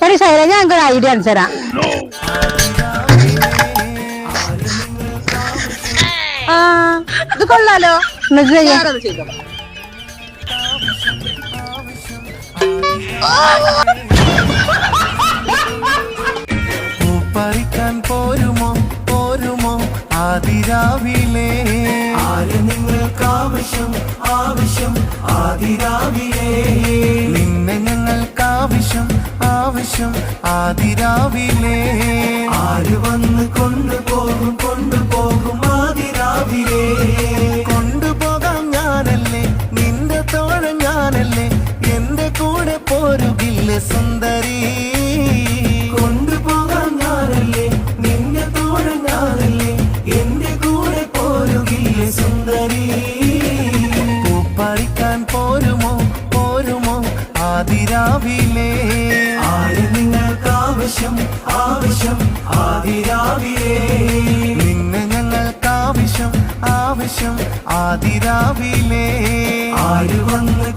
ശരി ശൈല ഞാൻ ഒരു ഐഡിയ അനുസരാം തരാം. ആ ഇത് കൊള്ളാലോ. എന്നിട്ട് ചെയ്യാം. ഞാനത് പോരുമോ? പോരുമോ? ആദിരാവിലെ. ആര് നിങ്ങൾക്ക് ആവശ്യം ആവശ്യം ആവശ്യം ആതിരാവിലെ. ആര് വന്ന് കൊണ്ടുപോകും കൊണ്ടുപോകും ആതിരാവിലെ. കൊണ്ടുപോകാൻ ഞാനല്ലേ നിന്റെ തോഴ ഞാനല്ലേ എന്റെ കൂടെ പോരുകില്ല സുന്ദരി. കൊണ്ടുപോകാൻ ഞാനല്ലേ തോഴ ഞാനല്ലേ എന്റെ കൂടെ പോരുകില്ല സുന്ദരി. പൂപ്പറിക്കാൻ പോരുമോ പോരുമോ ആദിരാവിലെ ആര് നിങ്ങൾക്ക് ആവശ്യം ആവശ്യം ആതിരാവിലേ നിന്നെ ഞങ്ങൾക്ക് ആവശ്യം ആവശ്യം ആതിരാവിലേ ആര് വന്ന്